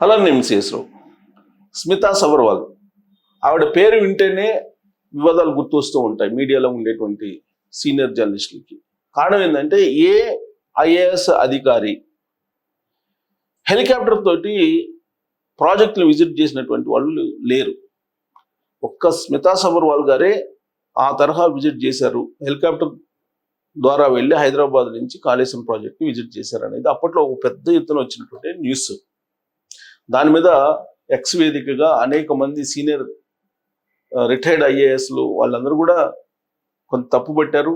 Hello నేను శేషరావు స్మితా సబర్వాల్. ఆవిడ పేరు వింటేనే వివాదాలు గుర్తొస్తూ ఉంటాయి మీడియాలో ఉండేటువంటి సీనియర్ జర్నలిస్టులకి. కారణం ఏంటంటే ఏ ఐఏఎస్ అధికారి హెలికాప్టర్ తోటి ప్రాజెక్టులు విజిట్ చేసినటువంటి వాళ్ళు లేరు. ఒక్క స్మితా సబర్వాల్ గారే ఆ తరహా విజిట్ చేశారు. హెలికాప్టర్ ద్వారా వెళ్ళి హైదరాబాద్ నుంచి కాళేశ్వరం ప్రాజెక్ట్ని విజిట్ చేశారు అనేది అప్పట్లో ఒక పెద్ద ఎత్తున వచ్చినటువంటి న్యూస్. దాని మీద ఎక్స్ వేదికగా అనేక మంది సీనియర్ రిటైర్డ్ ఐఏఎస్లు వాళ్ళందరూ కూడా కొంత తప్పు పట్టారు.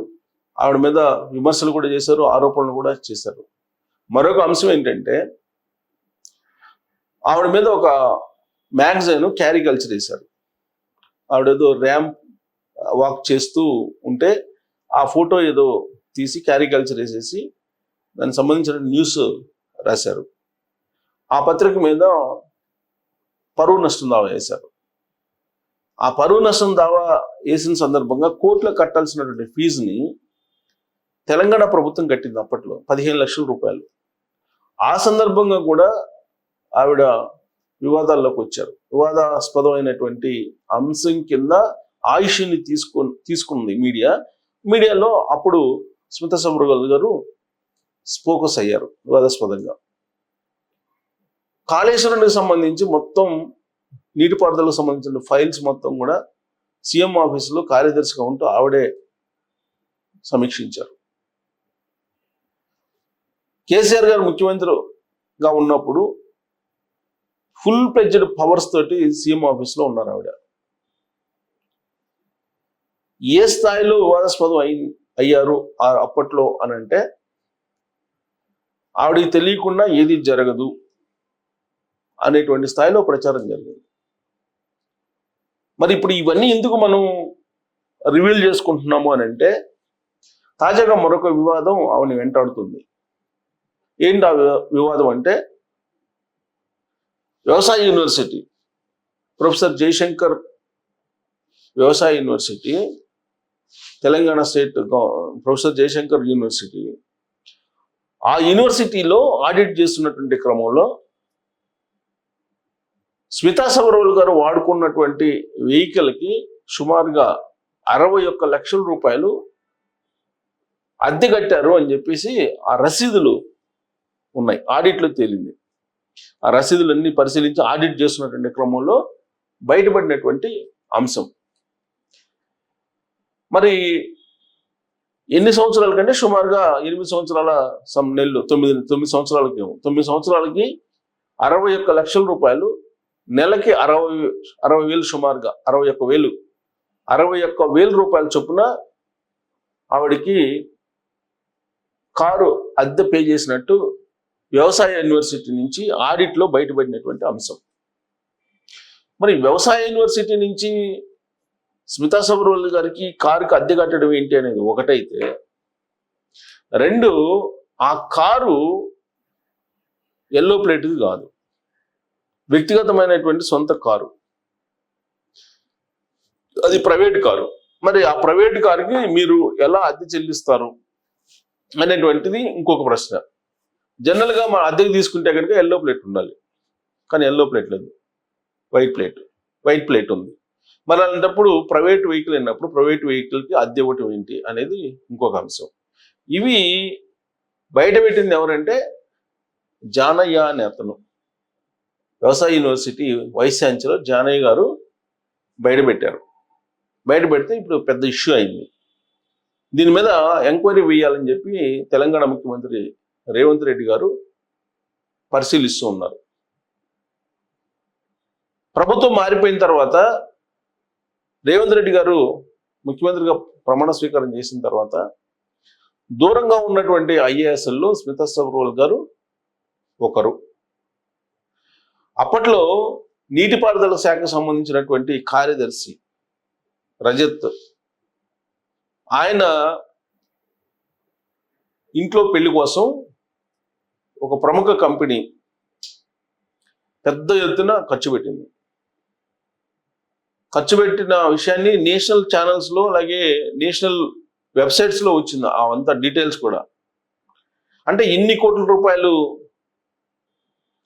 ఆవిడ మీద విమర్శలు కూడా చేశారు ఆరోపణలు కూడా చేశారు. మరొక అంశం ఏంటంటే ఆవిడ మీద ఒక మ్యాగజైన్ క్యారికల్చర్ వేశారు. ఆవిడ ఏదో ర్యాంప్ వాక్ చేస్తూ ఉంటే ఆ ఫోటో ఏదో తీసి క్యారికల్చర్ వేసేసి దానికి సంబంధించిన న్యూస్ రాశారు. ఆ పత్రిక మీద పరువు నష్టం దావా వేశారు. ఆ పరువు నష్టం దావా వేసిన సందర్భంగా కోర్టులో కట్టాల్సినటువంటి ఫీజుని తెలంగాణ ప్రభుత్వం కట్టింది అప్పట్లో పదిహేను లక్షల రూపాయలు. ఆ సందర్భంగా కూడా ఆవిడ వివాదాల్లోకి వచ్చారు. వివాదాస్పదమైనటువంటి అంశం కింద ఆయుష్ని తీసుకు తీసుకుంది మీడియా. మీడియాలో అప్పుడు స్మిత సబ్రగల్ గారు ఫోకస్ అయ్యారు వివాదాస్పదంగా. కాళేశ్వరానికి సంబంధించి మొత్తం నీటిపారుదలకు సంబంధించిన ఫైల్స్ మొత్తం కూడా సీఎం ఆఫీసులో కార్యదర్శిగా ఉంటూ ఆవిడే సమీక్షించారు. కేసీఆర్ గారు ముఖ్యమంత్రిగా ఉన్నప్పుడు ఫుల్ ప్లెడ్జ్డ్ పవర్స్ తోటి సీఎం ఆఫీస్లో ఉన్నారు ఆవిడ. ఏ స్థాయిలో వివాదాస్పదం అయి అయ్యారు అప్పట్లో అని అంటే ఆవిడకి తెలియకుండా ఏది జరగదు. అనేటువంటి స్థాయిలో ప్రచారం జరిగింది. మరి ఇప్పుడు ఇవన్నీ ఎందుకు మనం రివీల్ చేసుకుంటున్నాము అని అంటే తాజాగా మరొక వివాదం ఆవిడని వెంటాడుతుంది. ఏంటి ఆ వివాదం అంటే వ్యవసాయ యూనివర్సిటీ ప్రొఫెసర్ జయశంకర్ వ్యవసాయ university Telangana state professor Jayashankar university ఆ యూనివర్సిటీలో ఆడిట్ చేస్తున్నటువంటి క్రమంలో స్మితా సబర్వాల్ గారు వాడుకున్నటువంటి వెహికల్కి సుమారుగా అరవై ఒక్క లక్షల రూపాయలు అద్దె కట్టారు అని చెప్పేసి ఆ రసీదులు ఉన్నాయి. ఆడిట్లో తేలింది. ఆ రసీదులన్నీ పరిశీలించి ఆడిట్ చేస్తున్నటువంటి క్రమంలో బయటపడినటువంటి అంశం. మరి ఎన్ని సంవత్సరాల కంటే సుమారుగా ఎనిమిది సంవత్సరాల సమ్ నెలలు తొమ్మిది తొమ్మిది సంవత్సరాలకి తొమ్మిది సంవత్సరాలకి అరవై ఒక్క లక్షల రూపాయలు నెలకి అరవై అరవై వేలు సుమారుగా అరవై ఒక్క వేలు. అరవై ఒక్క వేల రూపాయల చొప్పున ఆవిడికి కారు అద్దె పే చేసినట్టు వ్యవసాయ యూనివర్సిటీ నుంచి ఆడిట్లో బయటపడినటువంటి అంశం. మరి వ్యవసాయ యూనివర్సిటీ నుంచి స్మితా సబర్వాల్ గారికి కారుకి అద్దె కట్టడం ఏంటి అనేది ఒకటైతే రెండు ఆ కారు ఎల్లో ప్లేట్ది కాదు. వ్యక్తిగతమైనటువంటి సొంత కారు. అది ప్రైవేట్ కారు. మరి ఆ ప్రైవేట్ కారుకి మీరు ఎలా అద్దె చెల్లిస్తారు అనేటువంటిది ఇంకొక ప్రశ్న. జనరల్గా మన అద్దెకి తీసుకుంటే కనుక ఎల్లో ప్లేట్ ఉండాలి. కానీ ఎల్లో ప్లేట్ లేదు. వైట్ ప్లేట్ వైట్ ప్లేట్ ఉంది. మరి అలాంటప్పుడు ప్రైవేట్ వెహికల్ అయినప్పుడు ప్రైవేట్ వెహికల్కి అద్దె ఇవ్వటం ఏంటి అనేది ఇంకొక అంశం. ఇవి బయట పెట్టింది ఎవరంటే జానయ్య అనే అతను. వ్యవసాయ యూనివర్సిటీ వైస్ ఛాన్సలర్ జానయ్య గారు బయట పెట్టారు బయట పెడితే ఇప్పుడు పెద్ద ఇష్యూ అయింది. దీని మీద ఎంక్వైరీ వేయాలని చెప్పి తెలంగాణ ముఖ్యమంత్రి రేవంత్ రెడ్డి గారు పరిశీలిస్తూ ఉన్నారు. ప్రభుత్వం మారిపోయిన తర్వాత రేవంత్ రెడ్డి గారు ముఖ్యమంత్రిగా ప్రమాణ స్వీకారం చేసిన తర్వాత దూరంగా ఉన్నటువంటి ఐఏఎస్ఎల్లో స్మితా సబ్రోల్ గారు ఒకరు. అప్పట్లో నీటిపారుదల శాఖకు సంబంధించినటువంటి కార్యదర్శి రజత్ ఆయన ఇంట్లో పెళ్ళి కోసం ఒక ప్రముఖ కంపెనీ పెద్ద ఎత్తున ఖర్చు పెట్టింది. ఖర్చు పెట్టిన విషయాన్ని నేషనల్ ఛానల్స్లో అలాగే నేషనల్ వెబ్సైట్స్లో వచ్చింది అవంతా డీటెయిల్స్ కూడా. అంటే ఇన్ని కోట్ల రూపాయలు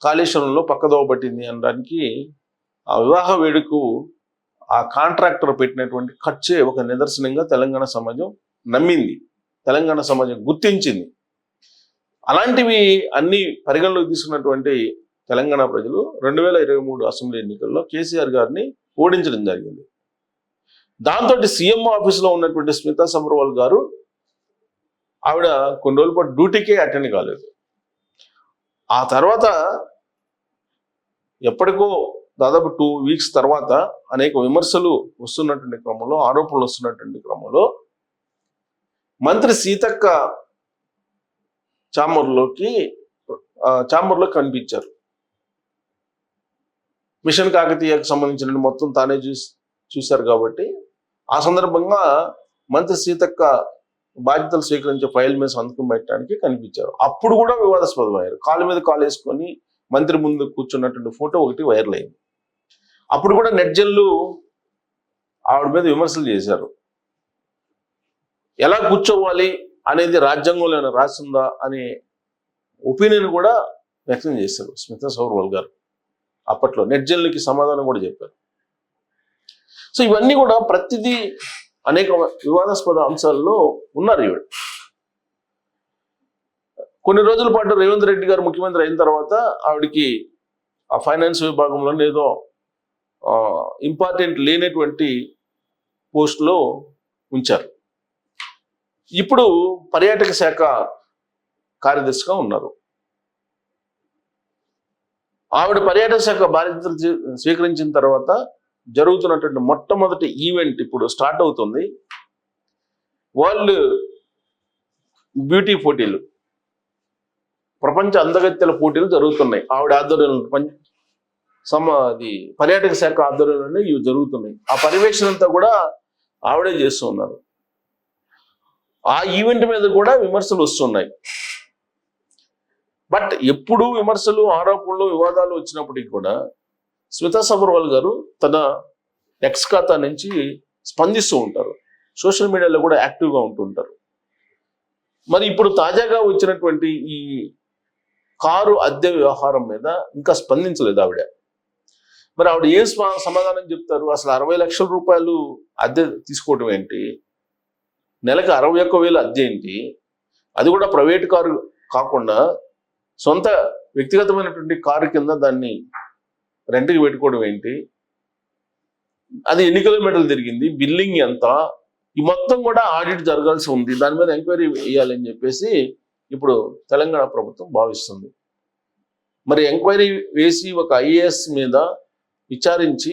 కాళేశ్వరంలో పక్కదోవ పట్టింది అనడానికి ఆ వివాహ వేడుకు ఆ కాంట్రాక్టర్ పెట్టినటువంటి ఖర్చే ఒక నిదర్శనంగా తెలంగాణ సమాజం నమ్మింది. తెలంగాణ సమాజం గుర్తించింది. అలాంటివి అన్ని పరిగణలోకి తీసుకున్నటువంటి తెలంగాణ ప్రజలు రెండు వేల ఇరవై మూడు అసెంబ్లీ ఎన్నికల్లో కేసీఆర్ గారిని ఓడించడం జరిగింది. దాంతో సీఎం ఆఫీసులో ఉన్నటువంటి స్మితా సంబర్వాల్ గారు ఆవిడ కొన్ని రోజుల పాటు డ్యూటీకే అటెండ్ కాలేదు. ఆ తర్వాత ఎప్పటికో దాదాపు టూ వీక్స్ తర్వాత అనేక విమర్శలు వస్తున్నటువంటి క్రమంలో ఆరోపణలు వస్తున్నటువంటి క్రమంలో మంత్రి సీతక్క చాంబర్లోకి చాంబర్లో కనిపించారు. మిషన్ కాకతీయకు సంబంధించిన మొత్తం తానే చూసి చూశారు కాబట్టి ఆ సందర్భంగా మంత్రి సీతక్క బాధ్యతలు స్వీకరించే ఫైల్ మీద సంతకం పెట్టడానికి కనిపించారు. అప్పుడు కూడా వివాదాస్పదం అయ్యారు కాలు మీద కాలు వేసుకొని మంత్రి ముందు కూర్చున్నటువంటి ఫోటో ఒకటి వైరల్ అయింది. అప్పుడు కూడా నెట్జన్లు ఆవిడ మీద విమర్శలు చేశారు. ఎలా కూర్చోవాలి అనేది రాజ్యాంగంలో ఏమైనా రాసిందా అనే ఒపీనియన్ కూడా వ్యక్తం చేశారు స్మిత సౌర్వాల్ గారు. అప్పట్లో నెట్జన్లకి సమాధానం కూడా చెప్పారు. సో ఇవన్నీ కూడా ప్రతిదీ అనేక వివాదాస్పద అంశాల్లో ఉన్నారు ఈవిడ. కొన్ని రోజుల పాటు రేవంత్ రెడ్డి గారు ముఖ్యమంత్రి అయిన తర్వాత ఆవిడకి ఆ ఫైనాన్స్ విభాగంలో ఏదో ఇంపార్టెంట్ లేనటువంటి పోస్ట్లో ఉంచారు. ఇప్పుడు పర్యాటక శాఖ కార్యదర్శిగా ఉన్నారు. ఆవిడ పర్యాటక శాఖ బాధ్యతలు స్వీకరించిన తర్వాత జరుగుతున్నటువంటి మొట్టమొదటి ఈవెంట్ ఇప్పుడు స్టార్ట్ అవుతుంది. వరల్డ్ బ్యూటీ పోటీలు. ప్రపంచ అందగత్తెల పోటీలు జరుగుతున్నాయి. ఆవిడ ఆధ్వర్యంలో సమ అది పర్యాటక శాఖ ఆధ్వర్యంలోనే ఇవి జరుగుతున్నాయి. ఆ పర్యవేక్షణ అంతా కూడా ఆవిడే చేస్తూ ఉన్నారు. ఆ ఈవెంట్ మీద కూడా విమర్శలు వస్తున్నాయి. బట్ ఎప్పుడు విమర్శలు ఆరోపణలు వివాదాలు వచ్చినప్పటికీ కూడా స్మితా సబర్వాల్ గారు తన ఎక్స్ ఖాతా నుంచి స్పందిస్తూ ఉంటారు. సోషల్ మీడియాలో కూడా యాక్టివ్గా ఉంటుంటారు మరి ఇప్పుడు తాజాగా వచ్చినటువంటి ఈ కారు అద్దె వ్యవహారం మీద ఇంకా స్పందించలేదు ఆవిడ. మరి ఆవిడ ఏం సమాధానం చెప్తారు? అసలు అరవై లక్షల రూపాయలు అద్దె తీసుకోవటం ఏంటి? నెలకు అరవై ఒక్క వేలు అద్దె ఏంటి? అది కూడా ప్రైవేట్ కారు కాకుండా సొంత వ్యక్తిగతమైనటువంటి కారు కింద దాన్ని రెంట్కి పెట్టుకోవడం ఏంటి? అది ఎన్ని కిలోమీటర్లు తిరిగింది? బిల్లింగ్ ఎంత? ఈ మొత్తం కూడా ఆడిట్ జరగాల్సి ఉంది. దాని మీద ఎంక్వైరీ వేయాలని చెప్పేసి ఇప్పుడు తెలంగాణ ప్రభుత్వం భావిస్తుంది. మరి ఎంక్వైరీ వేసి ఒక ఐఏఎస్ మీద విచారించి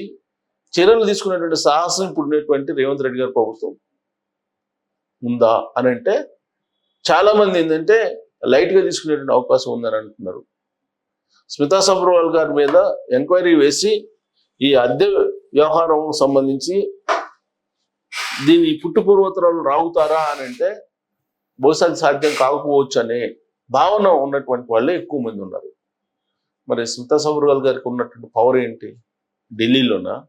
చర్యలు తీసుకునేటువంటి సాహసం ఇప్పుడు ఉన్నటువంటి రేవంత్ రెడ్డి గారి ప్రభుత్వం ఉందా అని అంటే చాలామంది ఏంటంటే లైట్గా తీసుకునేటువంటి అవకాశం ఉందని అంటున్నారు. స్మితా సబ్రవాల్ గారి మీద ఎంక్వైరీ వేసి ఈ అద్దె వ్యవహారం సంబంధించి దీని పుట్టు పూర్వోత్తరాలు అని అంటే బహుశా అది సాధ్యం కాకపోవచ్చు అనే భావన ఉన్నటువంటి వాళ్ళే ఎక్కువ మంది ఉన్నారు. మరి స్మితా సబర్వాల్ గారికి ఉన్నటువంటి పవర్ ఏంటి? ఢిల్లీలోనా?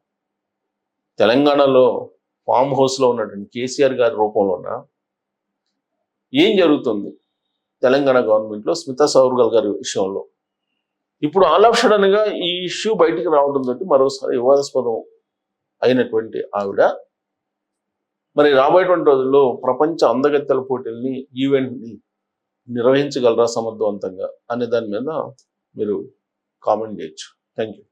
తెలంగాణలో ఫామ్ హౌస్లో ఉన్నటువంటి కేసీఆర్ గారి రూపంలోనా? ఏం జరుగుతుంది తెలంగాణ గవర్నమెంట్లో స్మితా సౌర్గల్ గారి విషయంలో? ఇప్పుడు ఆల్ ఆఫ్ ఈ ఇష్యూ బయటికి రావడంతో మరోసారి వివాదాస్పదం అయినటువంటి ఆవిడ మరి రాబోయేటువంటి రోజుల్లో ప్రపంచ అందగత్తెల పోటీల్ని ఈవెంట్ని నిర్వహించగలరా సమర్థవంతంగా అనే దాని మీద మీరు కామెంట్ చేయొచ్చు. Thank you